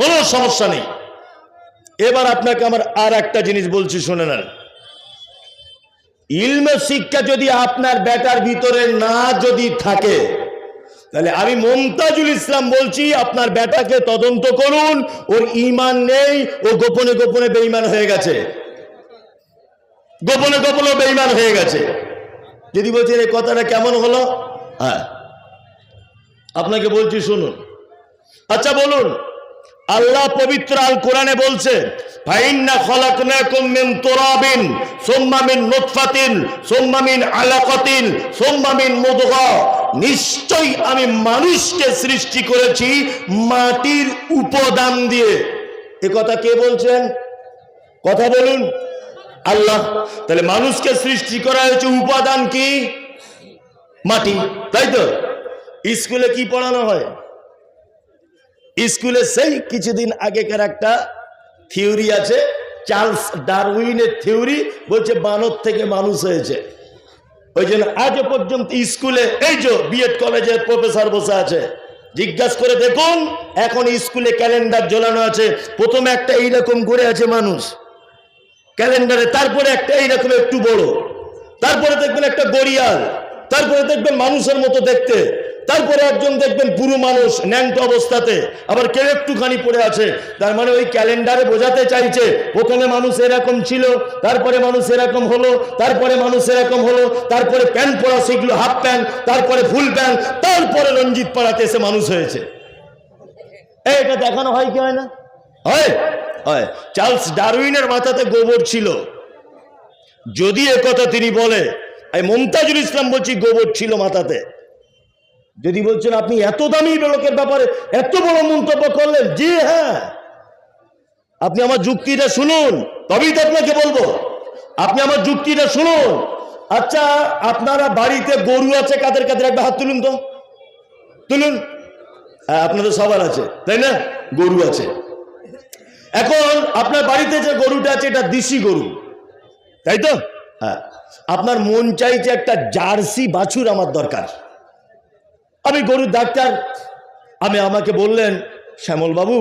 কোনো সমস্যা নেই। এবার আপনাকে আমার আর একটা জিনিস বলছি, শুনে নেন। ইলমে শিক্ষা যদি আপনার বেটার ভিতরে না যদি থাকে, তাহলে আমি মমতাজুল ইসলাম বলছি, আপনার বেটাকে তদন্ত করুন, ওর ইমান নেই, ও গোপনে গোপনে বেইমান হয়ে গেছে। গোপনে গোপনে বেইমান হয়ে গেছে। যদি বলছেন, এই কথাটা কেমন হলো? হ্যাঁ। আপনাকে বলছি, শুনুন। আচ্ছা বলুন। আল্লাহ পবিত্র আল কোরআনে বলছে, ফাইন্না খলাকনাকুম মিন তুরাবিন, সুম্মা মিন নুতফাতিন, সুম্মা মিন আলাকাতিন, সুম্মা মিন মুদগা। নিশ্চয়ই আমি মানুষকে সৃষ্টি করেছি মাটির উপাদান দিয়ে। এ কথা কে বলছেন? কথা বলুন। আল্লাহ, তাহলে মানুষকে সৃষ্টি করা হয়েছে উপাদান কি? মাটি, তাই তো? স্কুলে কি পড়ানো হয়? স্কুলে সেই কিছুদিন আগেকার একটা থিওরি আছে, চার্লস ডারউইনের থিওরি বলছে বানর থেকে মানুষ হয়েছে। ওই জন্য আজও পর্যন্ত স্কুলে, এই যে বিএড কলেজের প্রফেসর বসে আছে, জিজ্ঞাসা করে দেখুন, এখন স্কুলে ক্যালেন্ডার ঝোলানো আছে, প্রথমে একটা এইরকম করে আছে মানুষ। ক্যালেন্ডারে, তারপরে একটা এইরকম একটু বড়। তারপরে দেখবেন একটা গড়িয়াল, তারপরে দেখবেন মানুষের মতো দেখতে। তারপরে একজন দেখবেন পুরো মানুষ, ন্যাংট অবস্থাতে, আবার কেউ একটুখানি পড়ে আছে। তার মানে ওই ক্যালেন্ডারে বোঝাতে চাইছে প্রথমে মানুষ এরকম ছিল, তারপরে মানুষ এরকম হলো, তারপরে মানুষ এরকম হলো, তারপরে প্যান্ট পরা শিখলো, হাফ প্যান্ট, তারপরে ফুল প্যান্ট, তারপরে রঞ্জিত পাড়াতে এসে মানুষ হয়েছে। এটা দেখানো হয় কি হয় না? হয় হয়। চার্লস ডারউইনের মাথাতে গোবর ছিল। যদি কথা তিনি বলে মমতাজুল ইসলাম বলছি গোবর ছিল মাথাতে। যদি বলছেন আপনি এত দামি লোকের ব্যাপারে এত বড় মন্তব্য করলেন, জি হ্যাঁ। আপনি আমার যুক্তিটা শুনুন, তবেই তো আপনাকে বলব। আপনি আমার যুক্তিটা শুনুন। আচ্ছা আপনারা বাড়িতে গরু আছে, কাদের কাদের? একটা হাত তুলুন তো। তুলুন। হ্যাঁ আপনাদের সবার আছে, তাই না? গরু আছে। এখন আপনার বাড়িতে যে গরুটা আছে, এটা দেশি গরু। তাই তো? হ্যাঁ। আপনার মন চাইছে একটা জার্সি বাছুর আমার দরকার। আমি গরুর ডাক্তার। আমি আমাকে বললেন, শ্যামল বাবু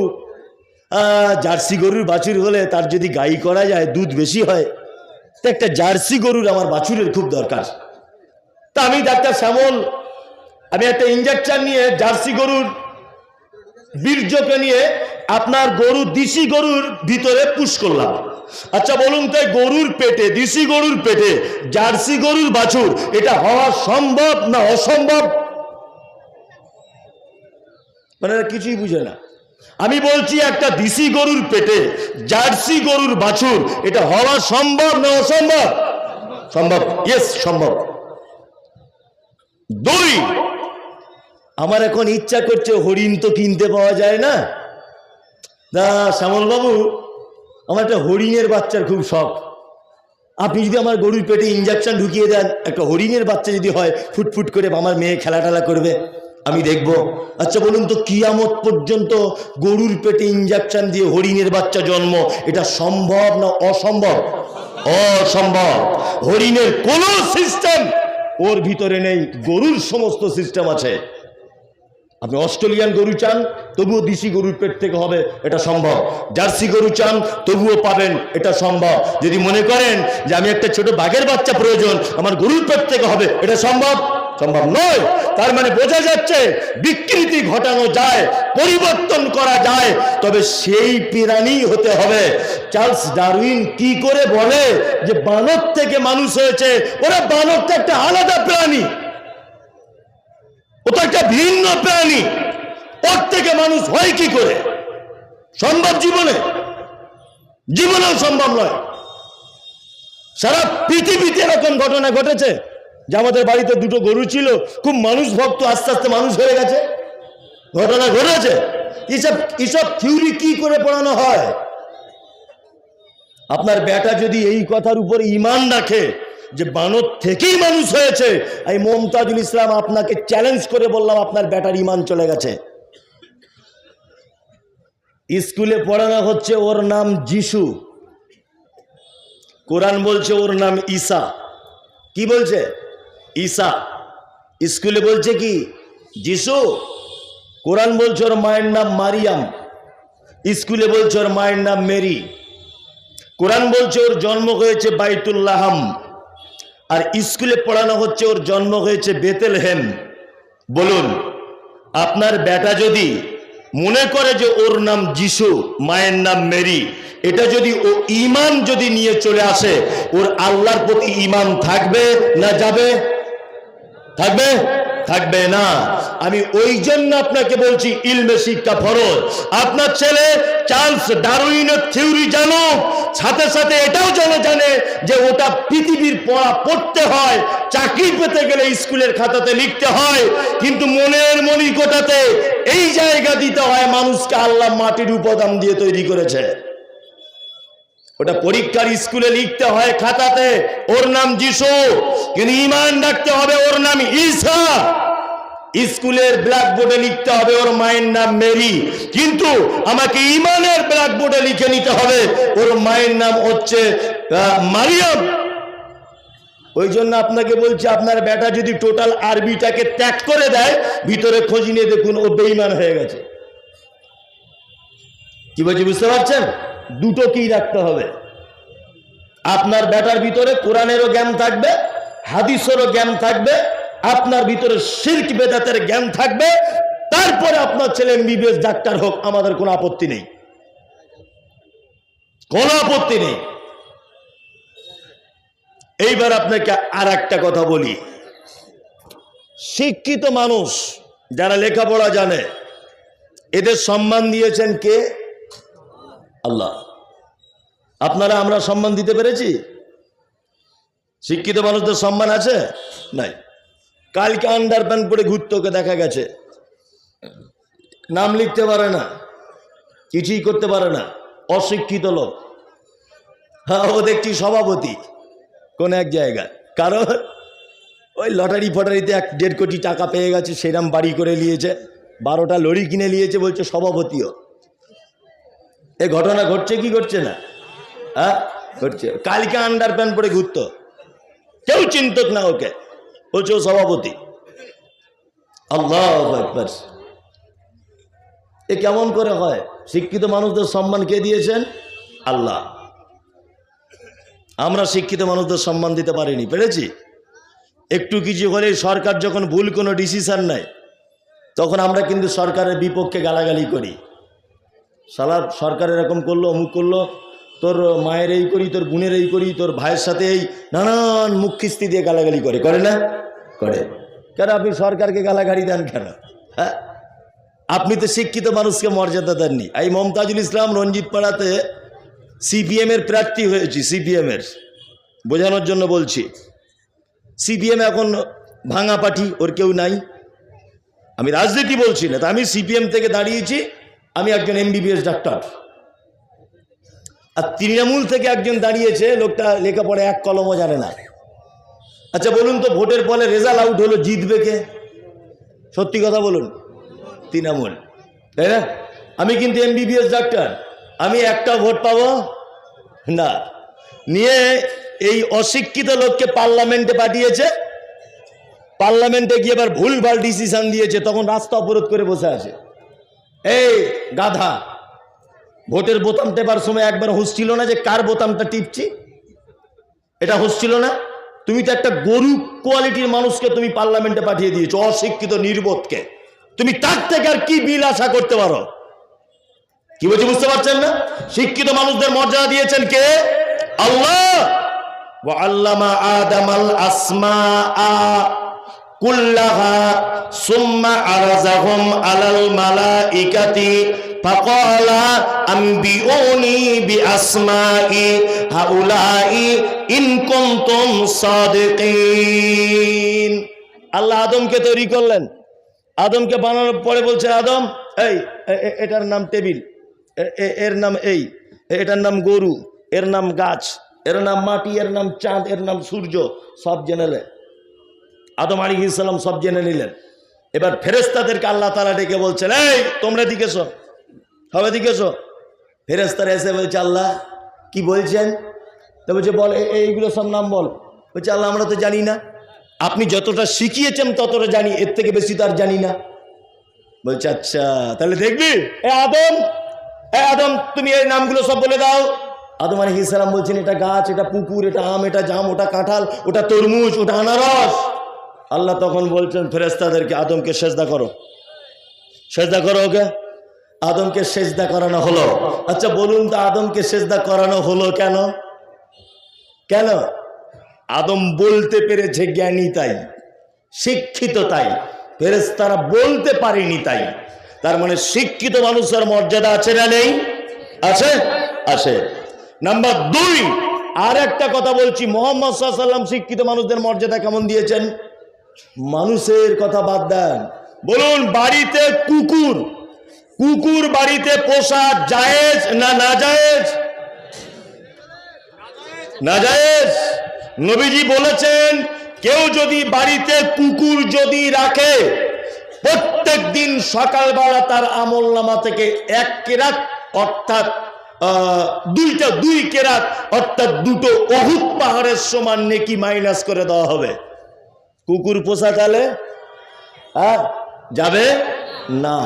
জার্সি গরুর বাছুর হলে তার যদি গাই করা যায়, দুধ বেশি হয়, তো একটা জার্সি গরুর আমার বাছুরের খুব দরকার। তা আমি ডাক্তার শ্যামল, আমি একটা ইঞ্জেকশন নিয়ে জার্সি গরুর বীর্যকে নিয়ে আপনার গরু দিশি গরুর ভিতরে পুশ করলাম। আচ্ছা বলুন তাই গরুর পেটে, দিশি গরুর পেটে জার্সি গরুর বাছুর এটা হওয়া সম্ভব না অসম্ভব? মানে কিছুই বুঝে না। আমি বলছি একটা দিশি গরুর পেটে, জার্সি গরুর বাছুর, এটা হওয়া সম্ভব না অসম্ভব? সম্ভব। ইয়েস সম্ভব। দুই আমার এখন ইচ্ছা করছে হরিণ তো কিনতে পাওয়া যায় না। না শ্যামল বাবু আমার একটা হরিণের বাচ্চার খুব শখ। আপনি যদি আমার গরুর পেটে ইঞ্জেকশন ঢুকিয়ে দেন, একটা হরিণের বাচ্চা যদি হয়, ফুটফুট করে আমার মেয়ে খেলা টেলা করবে। আমি দেখব। আচ্ছা বলুন তো, কিয়ামত পর্যন্ত গরুর পেটে ইঞ্জেকশন দিয়ে হরিণের বাচ্চা জন্ম, এটা সম্ভব না অসম্ভব? অসম্ভব। হরিণের কোনো সিস্টেম ওর ভিতরে নেই, গরুর সমস্ত সিস্টেম আছে। আপনি অস্ট্রেলিয়ান গরু চান, তবুও দেশি গরুর পেট থেকে হবে, এটা সম্ভব। জার্সি গরু চান, তবুও পাবেন, এটা সম্ভব। যদি মনে করেন যে আমি একটা ছোট বাঘের বাচ্চা প্রয়োজন, আমার গরুর পেট থেকে হবে, এটা সম্ভব? সম্ভব নয়। তার মানে বোঝা যাচ্ছে বিকৃতি ঘটানো যায়, পরিবর্তন করা যায়, তবে সেই প্রাণী হতে হবে। চার্লস ডারউইন কি করে বলে যে বানর থেকে মানুষ হয়েছে? ওরা বানর তো একটা আলাদা প্রাণী। ও তো একটা ভিন্ন প্রাণী। ওর থেকে মানুষ হয় কি করে? সম্ভব জীবনে? জীবনেও সম্ভব নয়। সারা পৃথিবীতে এরকম ঘটনা ঘটেছে। যে আমাদের বাড়িতে দুটো গরু ছিল, খুব মানুষ ভক্ত, আস্তে আস্তে মানুষ হয়ে গেছে। ঘটনা ঘটেছে। এসব এসব থিওরি কি করে পড়ানো হয়? আপনার বেটা যদি এই কথার উপর ইমান রাখে যে বানর থেকেই মানুষ হয়েছে, এই মমতাজুল ইসলাম আপনাকে চ্যালেঞ্জ করে বললাম আপনার বেটার ইমান চলে গেছে। স্কুলে পড়ানো হচ্ছে ওর নাম যিশু। কোরআন বলছে ওর নাম ঈসা। কি বলছে? ঈসা স্কুলে বলছে কি, যিশু, কোরআন বলছে ওর মায়ের নাম মারিয়াম, স্কুলে বলছে ওর মায়ের নাম মেরি, কোরআন বলছে ওর জন্ম হয়েছে বাইতুল্লাহাম, আর স্কুলে পড়ানো হচ্ছে ওর জন্ম হয়েছে বেতেল হেম বলুন, আপনার বেটা যদি মনে করে যে ওর নাম যিশু, মায়ের নাম মেরি, এটা যদি ও ইমান যদি নিয়ে চলে আসে, ওর আল্লাহর প্রতি ইমান থাকবে না যাবে? থাকবে? থাকবে না। আমি ওই জন্য আপনাকে বলছি, ইলমে শিক্ষা ফরজ। আপনার ছেলে চার্লস ডারউইনের থিওরি জানো সাথে সাথে এটাও যেন জানে যে ওটা পৃথিবীর পড়া, পড়তে হয়, চাকরি পেতে গেলে স্কুলের খাতাতে লিখতে হয়। কিন্তু মনের মনি কোটাতে এই জায়গা দিতে হয়, মানুষকে আল্লাহ মাটির উপাদান দিয়ে তৈরি করেছে। ওটা পরীক্ষার স্কুলে লিখতে হয় খাতাতে। ওর নাম যিশু, কিন্তু ইমান রাখতে হবে ওর নাম ঈসা। স্কুলের ব্ল্যাকবোর্ডে লিখতে হবে ওর মায়ের নাম মেরি। কিন্তু আমাকে ইমানের ব্ল্যাকবোর্ডে লিখে নিতে হবে, ওর মায়ের নাম হচ্ছে মারিয়াম। ওই জন্য আপনাকে বলছি, আপনার বেটা যদি টোটাল আরবিটাকে ত্যাগ করে দেয়, ভিতরে খোঁজ নিয়ে দেখুন, ও বেইমান হয়ে গেছে। কি বলছি, বুঝতে পারছেন? দুটো কি রাখতে হবে। আপনার বেটার ভিতরে কোরআনেরও জ্ঞান থাকবে, হাদিসেরও জ্ঞান থাকবে, আপনার ভিতরে শিল্ক বেদাতের জ্ঞান থাকবে। তারপরে আপনার ছেলে এমবিবিএস ডাক্তার হোক, আমাদের কোনো আপত্তি নেই। কোনো আপত্তি নেই। এইবার আপনাকে আর একটা কথা বলি। শিক্ষিত মানুষ যারা লেখাপড়া জানে, এদের সম্মান দিয়েছেন কে? আল্লাহ। আপনারা আমরা সম্মান দিতে পেরেছি? শিক্ষিত মানুষদের সম্মান আছে? নাই। কালকে আন্ডার প্যান্ট পরে ঘুরতে ওকে দেখা গেছে। নাম লিখতে পারে না। কিছুই করতে পারে না। অশিক্ষিত লোক। হ্যাঁ ও দেখছি সভাপতি। কোন এক জায়গায়। কারণ ওই লটারি ফটারিতে এক দেড় কোটি টাকা পেয়ে গেছে, সেরাম বাড়ি করে নিয়েছে। বারোটা লরি কিনে নিয়েছে বলছে সভাপতিও। এ ঘটনা ঘটছে কি ঘটছে না? হ্যাঁ? ঘটছে। কালকে আন্ডার প্যান্ট পরে ঘুরতো। কেউ চিন্তক না ওকে। বলছে সভাপতি। আল্লাহ এ কেমন করে হয়? শিক্ষিত মানুষদের সম্মান কে দিয়েছেন? আল্লাহ। আমরা শিক্ষিত মানুষদের সম্মান দিতে পারিনি, পেরেছি? একটু কিছু হলে সরকার যখন ভুল কোনো ডিসিশন নেয়, তখন আমরা কিন্তু সরকারের বিপক্ষে গালাগালি করি। সালা সরকার এরকম করল, অমুক করল, তোর মায়ের এই করি, তোর বোনের এই করি, তোর ভাইয়ের সাথে এই নানান মুখ খিস্তি দিয়ে গালাগালি করে করে না? করে। কেন আপনি সরকারকে গালাগালি দেন কেন? হ্যাঁ? আপনি তো শিক্ষিত মানুষকে মর্যাদা দেননি। এই মমতাজুল ইসলাম রঞ্জিত পাড়াতে সিপিএম এর প্রার্থী হয়েছি, সিপিএম এর। বোঝানোর জন্য বলছি। সিপিএম এখন ভাঙা পাঠি, ওর কেউ নাই। আমি রাজনীতি বলছি না, তা আমি সিপিএম থেকে দাঁড়িয়েছি। আমি একজন এমবিবিএস ডাক্তার। আর তৃণমূল থেকে একজন দাঁড়িয়েছে, লোকটা লেখাপড়া এক কলমও জানে না। আচ্ছা বলুন তো, ভোটের ফলে রেজাল্ট আউট হলো, জিতবে কে? সত্যি কথা বলুন, তৃণমূল। তাই না? আমি কিন্তু এমবিবিএস ডাক্তার। আমি একটা ভোট পাবো? না। নিয়ে এই অশিক্ষিত লোককে পার্লামেন্টে পাঠিয়েছে। পার্লামেন্টে গিয়ে এবার ভুলভাল ডিসিশন দিয়েছে, তখন রাস্তা অবরোধ করে বসে আছে। এই গাধা, ভোটের বোতাম টেপার সময় একবার হুঁশ ছিল না যে কার বোতামটা টিপছি? এটা হুঁশ ছিল না? তুমি তো একটা গরু কোয়ালিটির মানুষকে তুমি পার্লামেন্টে পাঠিয়ে দিয়েছ, অশিক্ষিত, নির্বোধকে। তুমি তার থেকে আর কি বিল আশা করতে পারো? কি বলছি বুঝতে পারছেন না? শিক্ষিত মানুষদের মর্যাদা দিয়েছেন কে? আল্লাহ! আল্লামা আদামাল আসমা كلها ثم عرضهم على الملائكة فقال أنبئوني بأسماء هؤلاء إن كنتم صادقين আল্লাহ আদমকে তৈরি করলেন আদমকে বানানোর পরে বলছে আদম এই এ- এ- এটার নাম টেবিল এ- এ- এর নাম এই এটার নাম গরু এর নাম গাছ এর নাম মাটি এর নাম চাঁদ এর নাম সূর্য সব জেনেলে আদম আলী ইসলাম সব জেনে নিলেন। এবার ফেরেস্তাদেরকে আল্লাহ তালা ডেকে বলছেন, এই, তোমরা দিকে এসো। হবে দিকে এসো। ফেরেস্তারা এসে বলছে, আল্লাহ, কি বলছেন? তো বলছে, বল এইগুলো সব নাম বল। বলছে, আল্লাহ, আমরা তো জানি না। আপনি যতটা শিখিয়েছেন ততটা জানি, এর থেকে বেশি তো আর জানি না। বলছে আচ্ছা তাহলে দেখবি, এ আদম এ আদম, তুমি এই নামগুলো সব বলে দাও। আদম আলী ইসলাম বলছেন, এটা গাছ, এটা পুকুর, এটা আম, এটা জাম, ওটা কাঁঠাল, ওটা তরমুজ, ওটা আনারস। আল্লাহ তখন বলছেন ফেরেস্তাদেরকে আদমকে সেজদা করো। সেজদা করো ওকে? আদমকে সেজদা করানো হলো। আচ্ছা বলুন তো, আদমকে সেজদা করানো হলো কেন? কেন? আদম বলতে পেরেছে জ্ঞানী তাই, শিক্ষিত তাই ফেরেস্তারা বলতে পারেনি তাই। তার মানে শিক্ষিত মানুষের মর্যাদা আছে না নেই? আছে? আছে। নাম্বার দুই আর একটা কথা বলছি, মোহাম্মদ সাল্লাম শিক্ষিত মানুষদের মর্যাদা কেমন দিয়েছেন? মানুষের কথা বাদ দেন। বলুন, বাড়িতে কুকুর কুকুর বাড়িতে পোষা জায়েজ না না জায়েজ না জায়েজ নবীজি বলেছেন, কেউ যদি বাড়িতে কুকুর যদি রাখে প্রত্যেক দিন সকালবেলা তার আমল নামা থেকে এক কেরাত, অর্থাৎ দুইটা, দুই কেরাত, অর্থাৎ দুটো অহুত পাহাড়ের সমান নেকি মাইনাস করে দেওয়া হবে। কুকুর পোষা তাহলে? হ্যাঁ? যাবে? না।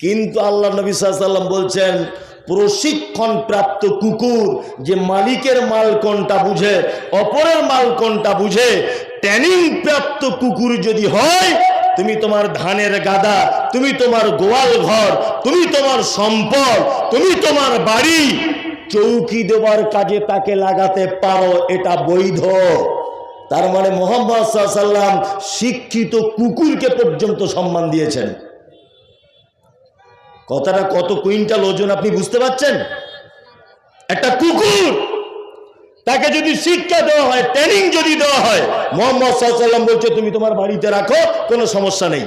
কিন্তু আল্লাহ নবী সাল্লাম বলছেন, প্রশিক্ষণ প্রাপ্ত কুকুর যে মালিকের মাল কোনটা বুঝে, অপরের মাল কোনটা বুঝে ট্রেনিং প্রাপ্ত কুকুর যদি হয়, তুমি তোমার ধানের গাদা, তুমি তোমার গোয়াল ঘর, তুমি তোমার সম্পদ, তুমি তোমার বাড়ি, চৌকি দেওয়ার কাজে তাকে লাগাতে পারো, এটা বৈধ। তার মানে মোহাম্মদ সাল্লাম শিক্ষিত কুকুরকে পর্যন্ত সম্মান দিয়েছেন। কথাটা কত কুইন্টাল ওজন আপনি বুঝতে পারছেন? একটা কুকুর, তাকে যদি শিক্ষা দেওয়া হয় ট্রেনিং যদি দেওয়া হয়, মোহাম্মদ সাল্লাম বলছে, তুমি তোমার বাড়িতে রাখো, কোনো সমস্যা নেই।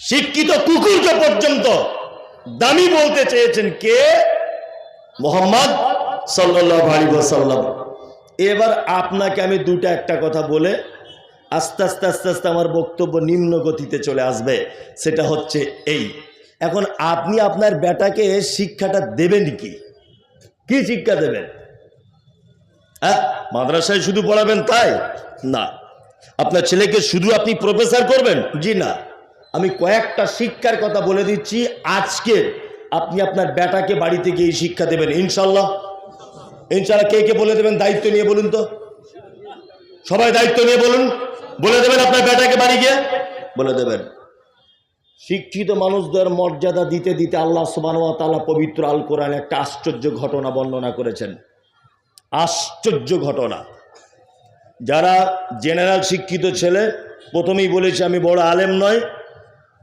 শিক্ষিত কুকুরকে পর্যন্ত দামি বলতে চেয়েছেন কে? মোহাম্মদ সাল্লাহ আলী সাল্লাম এবার আপনাকে আমি দুটা একটা কথা বলে আস্তে আস্তে আস্তে আস্তে আমার বক্তব্য নিম্ন গতিতে চলে আসবে। সেটা হচ্ছে এই। এখন আপনি আপনার বেটাকে শিক্ষাটা দেবেন কি? কি শিক্ষা দেবেন? হ্যাঁ মাদ্রাসায় শুধু পড়াবেন তাই? না। আপনার ছেলেকে শুধু আপনি প্রফেসর করবেন? জি না। আমি কয়েকটা শিক্ষার কথা বলে দিচ্ছি। আজকে আপনি আপনার বেটাকে বাড়িতে গিয়ে শিক্ষা দেবেন, ইনশাল্লাহ। ইনশাল্লাহ কে কে বলে দেবেন দায়িত্ব নিয়ে বলুন তো। সবাই দায়িত্ব নিয়ে বলুন। বলে দেবেন আপনার বেটাকে বাড়ি গিয়ে। বলে দেবেন। শিক্ষিত মানুষদের মর্যাদা দিতে দিতে আল্লাহ সুবানুয়া তালা পবিত্র আল কোরআন একটা আশ্চর্য ঘটনা বর্ণনা করেছেন। আশ্চর্য ঘটনা। যারা জেনারেল শিক্ষিত ছেলে, প্রথমেই বলেছি আমি বড় আলেম নয়,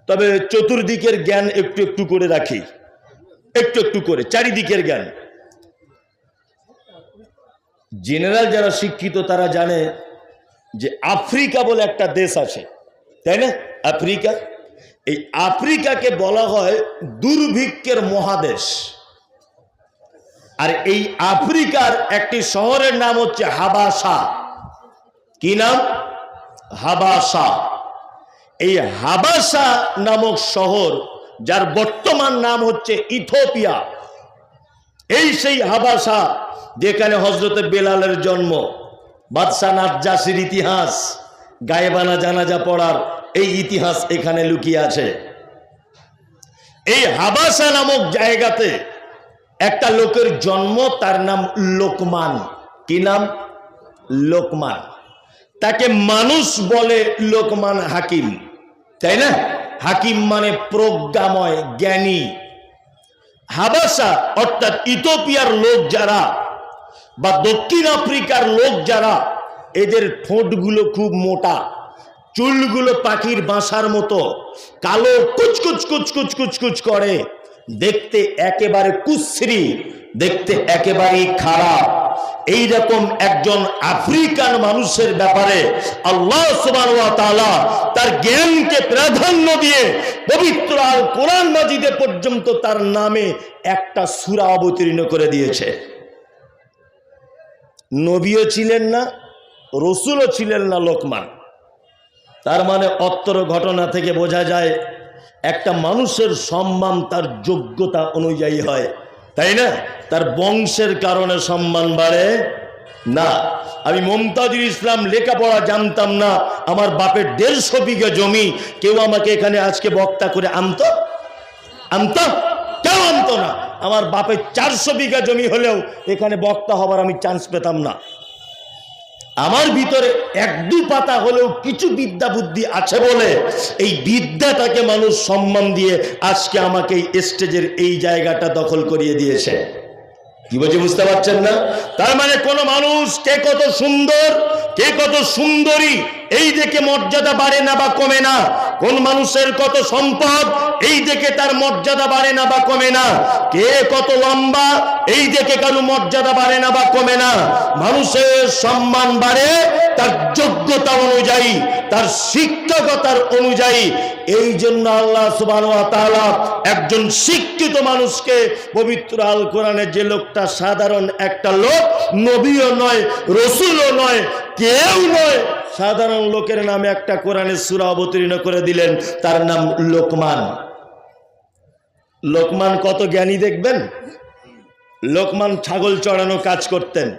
তবে চতুর্দিকের জ্ঞান একটু একটু করে রাখি। একটু একটু করে, চারিদিকের জ্ঞান। জেনারেল যারা শিক্ষিত, তারা জানে যে আফ্রিকা বলে একটা দেশ আছে। তাই না? আফ্রিকা। এই আফ্রিকাকে বলা হয় দুর্ভিক্ষের মহাদেশ। আর এই আফ্রিকার একটি শহরের নাম হচ্ছে হাবাসা। কি নাম? হাবাসা। এই হাবাসা নামক শহর, যার বর্তমান নাম হচ্ছে ইথোপিয়া এই সেই হাবাসা যেখানে হজরতে বেলালের জন্ম বাদশাহ নাজ্জাসির ইতিহাস, গায়েবানা জানাজা পড়ার এই ইতিহাস এখানে লুকিয়ে আছে। এই হাবাসা নামক জায়গাতে একটা লোকের জন্ম, তার নাম লোকমান। কি নাম? লোকমান। তাকে মানুষ বলে লোকমান হাকিম। তাই না? হাকিম মানে প্রজ্ঞাময়, জ্ঞানী। হাবাসা অর্থাৎ ইথোপিয়ার লোক যারা বা দক্ষিণ আফ্রিকার লোক যারা, এদের ঠোঁটগুলো খুব মোটা, চুলগুলো পাখির বাসার মতো, কালো কুচকুচ কুচকুচ কুচকুচ করে, দেখতে একেবারে কুশ্রী, দেখতে একেবারেই খারাপ। এই রকম একজন আফ্রিকান মানুষের ব্যাপারে আল্লাহ সুবান তার জ্ঞানকে প্রাধান্য দিয়ে পবিত্র আল কোরআন মাজিদে পর্যন্ত তার নামে একটা সুরা অবতীর্ণ করে দিয়েছে। নবীও ছিলেন না, রসুলও ছিলেন না লোকমান। তার মানে অত্তর ঘটনা থেকে বোঝা যায়, একটা মানুষের সম্মান তার যোগ্যতা অনুযায়ী হয়। তাই না? তার বংশের কারণে সম্মান বাড়ে না। আমি মমতাজুল ইসলাম লেখাপড়া জানতাম না, আমার বাপের দেড়শো বিঘা জমি, কেউ আমাকে এখানে আজকে বক্তা করে আনতো? আনত? কেউ মানতো না। আমার বাপের চারশো বিঘা জমি হলেও এখানে বক্তা হবার আমি চান্স পেতাম না। আমার ভিতরে এক দু পাতা হলেও কিছু বিদ্যা বুদ্ধি আছে বলে এই বিদ্যাটাকে মানুষ সম্মান দিয়ে আজকে আমাকে এই স্টেজের এই জায়গাটা দখল করিয়ে দিয়েছে। কি বলছি বুঝতে পারছেন না? তার মানে কোন মানুষ কে কত সুন্দর, কে কত সুন্দরী, এই দেখে মর্যাদা বাড়ে না বা কমে না কোন মানুষের কত সম্পদ, এই দেখে তার মর্যাদা বাড়ে না বা কমে না। কে কত লম্বা, এই দেখে কারও মর্যাদা বাড়ে না বা কমে না। মানুষের সম্মান বাড়ে তার যোগ্যতা অনুযায়ী, তার শিক্ষকতার অনুযায়ী। এই জন্য আল্লাহ সুবাহ একজন শিক্ষিত মানুষকে পবিত্র আল কোরআনের যে লোকটা সাধারণ একটা লোক, নবীও নয়, রসুলও নয়, কেউ নয় সাধারণ লোকের নামে একটা কোরআনের সুরা অবতীর্ণ করে দিলেন, তার নাম লোকমান। লোকমান কত জ্ঞানী দেখবেন? লোকমান ছাগল চড়ানো কাজ করতেন।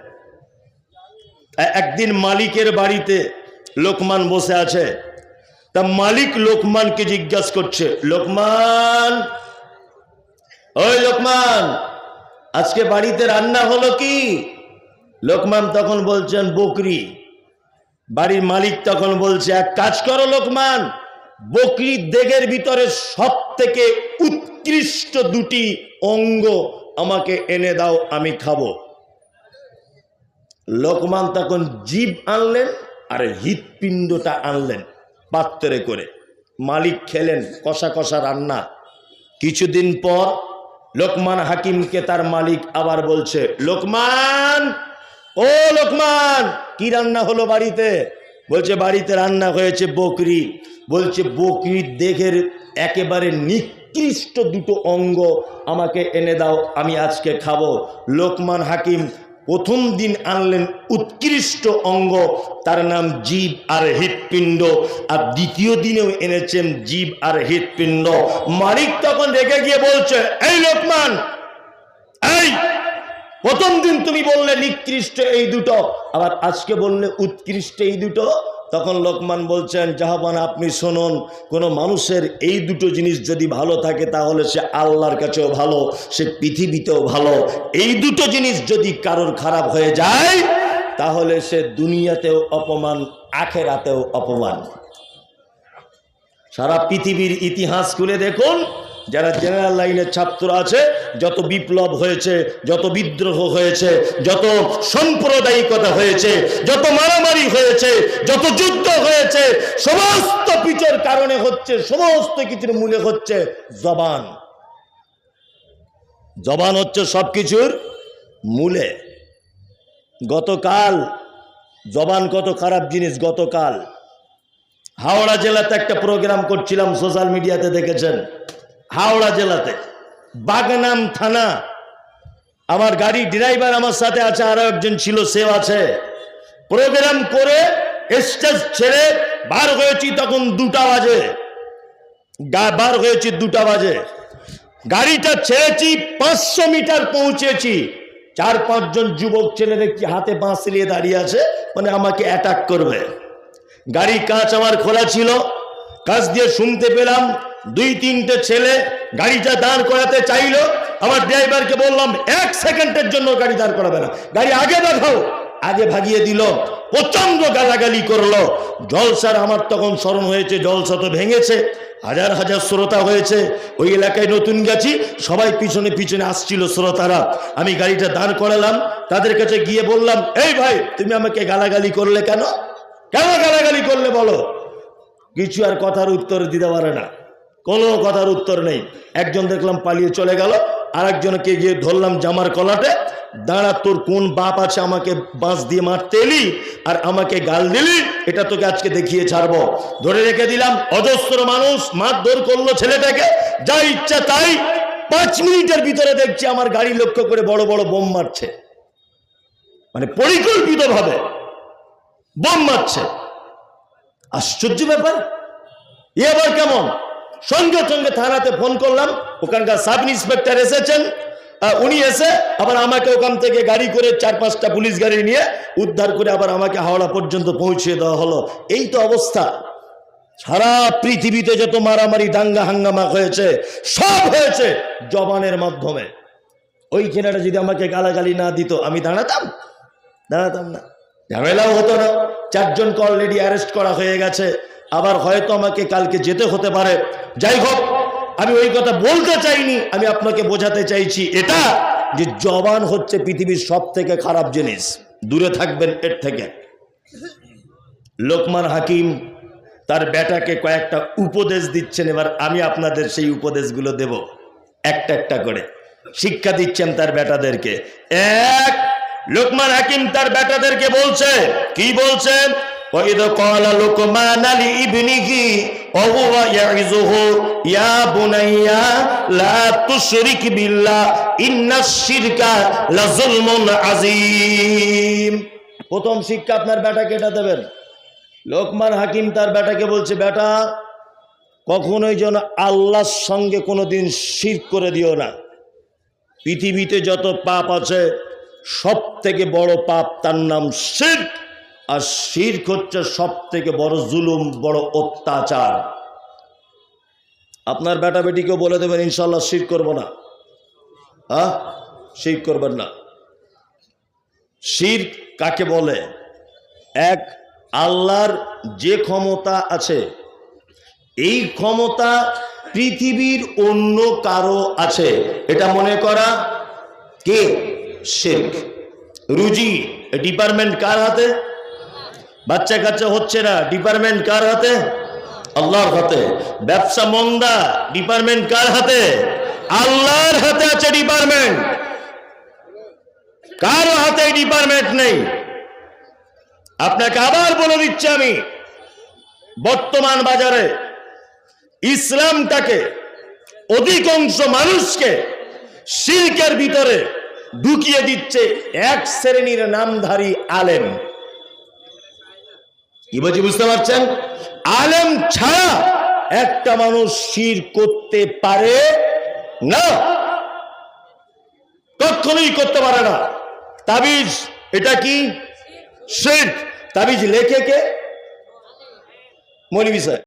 একদিন মালিকের বাড়িতে লোকমান বসে আছে। তা মালিক লোকমানকে জিজ্ঞাসা করছে, লোকমান, ওই লোকমান, আজকে বাড়িতে রান্না হলো কি? লোকমান তখন বলছেন, বকরি। বাড়ির মালিক তখন বলছে, এক কাজ করো লোকমান বকরির দেগের ভিতরে সব থেকে উৎকৃষ্ট দুটি অঙ্গ আমাকে এনে দাও, আমি খাব। লোকমান তখন জীব আনলেন আর হৃৎপিণ্ডটা আনলেন পাত্রে করে। মালিক খেলেন কষা কষা রান্না। কিছুদিন পর লোকমান হাকিমকে তার মালিক আবার বলছে, লোকমান ও লোকমান, কি রান্না হলো বাড়িতে? বলছে, বাড়িতে রান্না হয়েছে বকরি। বলছে বকরির দেহের একেবারে নিকৃষ্ট দুটো অঙ্গ আমাকে এনে দাও, আমি আজকে খাব। লোকমান হাকিম প্রথম দিন আনলেন উৎকৃষ্ট অঙ্গ, তার নাম জীব আর হৃৎপিণ্ড, আর দ্বিতীয় দিনেও এনেছেন জীব আর হৃৎপিণ্ড। মালিক তখন রেগে গিয়ে বলছে, এই লোকমান, এই প্রথম দিন তুমি বললে, নিকৃষ্ট এই দুটো। আবার আজকে বললে, উৎকৃষ্ট এই দুটো। তখন লোকমান বলছেন, জাহাবান, আপনি শুনুন, কোনো মানুষের এই দুটো জিনিস যদি ভালো থাকে, তাহলে সে আল্লাহর কাছেও ভালো, সে পৃথিবীতেও ভালো। এই দুটো জিনিস যদি কারোর খারাপ হয়ে যায়, তাহলে সে দুনিয়াতেও অপমান, আখেরাতেও অপমান। সারা পৃথিবীর ইতিহাস খুলে দেখুন যারা জেনারেল লাইনের ছাত্র আছে, যত বিপ্লব হয়েছে, যত বিদ্রোহ হয়েছে, যত সাম্প্রদায়িকতা হয়েছে, যত মারামারি হয়েছে, যত যুদ্ধ হয়েছে, সমস্ত পিচের কারণে হচ্ছে, সমস্ত কিছুর মূলে হচ্ছে জবান। জবান হচ্ছে সব কিছুর মূলে। গতকাল, জবান কত খারাপ জিনিস গতকাল। হাওড়া জেলাতে একটা প্রোগ্রাম করছিলাম সোশ্যাল মিডিয়াতে দেখেছেন। হাওড়া জেলাতে। বাগনাম থানা। আমার গাড়ি ড্রাইভার আমার সাথে আছে, আরও একজন ছিল, সেও আছে। প্রোগ্রাম করে স্টেজ ছেড়ে বার হয়েছি তখন দুটা বাজে। বার হয়েছি দুটা বাজে। গাড়িটা ছেড়েছি, পাঁচশো মিটার পৌঁছেছি। চার, পাঁচজন যুবক ছেলে দেখছি হাতে বাঁশ নিয়ে দাঁড়িয়ে আছে মানে আমাকে অ্যাটাক করবে। গাড়ি কাঁচ আমার খোলা ছিল। কাঁচ দিয়ে শুনতে পেলাম, দুই তিনটে ছেলে গাড়িটা দাঁড় করাতে চাইলো। আমার ড্রাইভারকে বললাম, এক সেকেন্ডের জন্য গাড়ি দাঁড় করাবে না। গাড়ি আগে দেখাও আগে ভাগিয়ে দিল প্রচণ্ড গালাগালি করল। জলসার আমার তখন স্মরণ হয়েছে, জলসা তো ভেঙেছে। হাজার হাজার শ্রোতা হয়েছে। ওই এলাকায় নতুন গেছি, সবাই পিছনে পিছনে আসছিল শ্রোতারা। আমি গাড়িটা দাঁড় করালাম, তাদের কাছে গিয়ে বললাম, এই ভাই, তুমি আমাকে গালাগালি করলে কেন? কেন গালাগালি করলে বলো? কিছু আর কথার উত্তর দিতে পারে না। কোনো কথার উত্তর নেই। একজন দেখলাম পালিয়ে চলে গেল আর একজনকে গিয়ে ধরলাম জামার কলাটে। দাঁড়া, তোর কোন বাপ আছে আমাকে বাঁশ দিয়ে মারতে এলি? আর আমাকে গাল দিলি? এটা তোকে আজকে দেখিয়ে ছাড়বো। ধরে রেখে দিলাম অজস্র মানুষ মারধর করল ছেলেটাকে। যা ইচ্ছা তাই। পাঁচ মিনিটের ভিতরে দেখছি আমার গাড়ি লক্ষ্য করে বড় বড় বোম মারছে। মানে পরিকল্পিত ভাবে বোম মারছে। আশ্চর্য ব্যাপার। এ কেমন? সঙ্গে সঙ্গে থানাতে ফোন করলাম, ওখানকার সাব ইন্সপেক্টর এসেছেন উনি এসে আবার আমাকে ওখান থেকে গাড়ি করে চার পাঁচটা পুলিশ গাড়ি নিয়ে উদ্ধার করে আবার আমাকে হাওড়া পর্যন্ত পৌঁছে দেওয়া হলো। এই তো অবস্থা। সারা পৃথিবীতে যত মারামারি, দাঙ্গা, হাঙ্গামা হয়েছে, সব হয়েছে জবানের মাধ্যমে। ওই কেনাটা যদি আমাকে গালাগালি না দিত, আমি দাঁড়াতাম? দাঁড়াতাম না। ঝামেলাও হতো না। চারজনকে অলরেডি অ্যারেস্ট করা হয়ে গেছে। আবার হয়তো আমাকে কালকে যেতে হতে পারে। যাই হোক, আমি ওই কথা বলতে চাইনি, আমি আপনাকে বোঝাতে চাইছি এটা যে জবান হচ্ছে পৃথিবীর সব থেকে খারাপ জিনিস। দূরে থাকবেন এর থেকে। লোকমান হাকিম তার বেটাকে কয়েকটা উপদেশ দিচ্ছেন, এবার আমি আপনাদের সেই উপদেশগুলো দেব। একটা একটা করে। শিক্ষা দিচ্ছেন তার বেটাদেরকে। এক লোকমান হাকিম তার বেটাদেরকে বলছে কি বলছেন وَإِذْ قَالَ لُقْمَانَ لِابْنِهِ وَهُوَ يَعِظُهُ يَا بُنَيَّ لَا تُشْرِكْ بِاللَّهِ إِنَّ الشِّرْكَ لَظُلْمٌ عَظِيمٌ প্রথম শিক্ষা আপনার বেটাকে এটা দেবেন লোকমান হাকিম তার বেটাকে বলছে বেটা কখনোই যেন আল্লাহর সঙ্গে কোনোদিন শির করে দিও না পৃথিবীতে যত পাপ আছে সব থেকে বড় পাপ, তার নাম শির। আর শির্ক হচ্ছে সব থেকে বড় জুলুম, বড় অত্যাচার। আপনার বেটা বেটিকেও বলে দেবেন ইনশাল্লাহ শির করব না। হ্যাঁ? শির করবেন না। শির কাকে বলে? এক, আল্লাহর যে ক্ষমতা আছে, এই ক্ষমতা পৃথিবীর অন্য কারও আছে। এটা মনে করা কে? শেখ রুজি ডিপার্টমেন্ট কার হাতে? বাচ্চা কাচ্চা হচ্ছে না ডিপার্টমেন্ট কার হাতে? আল্লাহর হাতে। ব্যবসা মন্দা ডিপার্টমেন্ট কার হাতে? আল্লাহর হাতে আছে ডিপার্টমেন্ট কারও হাতে ডিপার্টমেন্ট নেই। আপনাকে আবার বলে দিচ্ছি আমি, বর্তমান বাজারে ইসলামটাকে অধিকাংশ মানুষকে শিল্কের ভিতরে ঢুকিয়ে দিচ্ছে এক শ্রেণির নামধারী আলেম। কি বলছি বুঝতে পারছেন? আলেম ছাড়া একটা মানুষ শির করতে পারে না। কখনোই করতে পারে না। তাবিজ, এটা কি? শেখ তাবিজ লেখে কে? মৌলী বিষয়।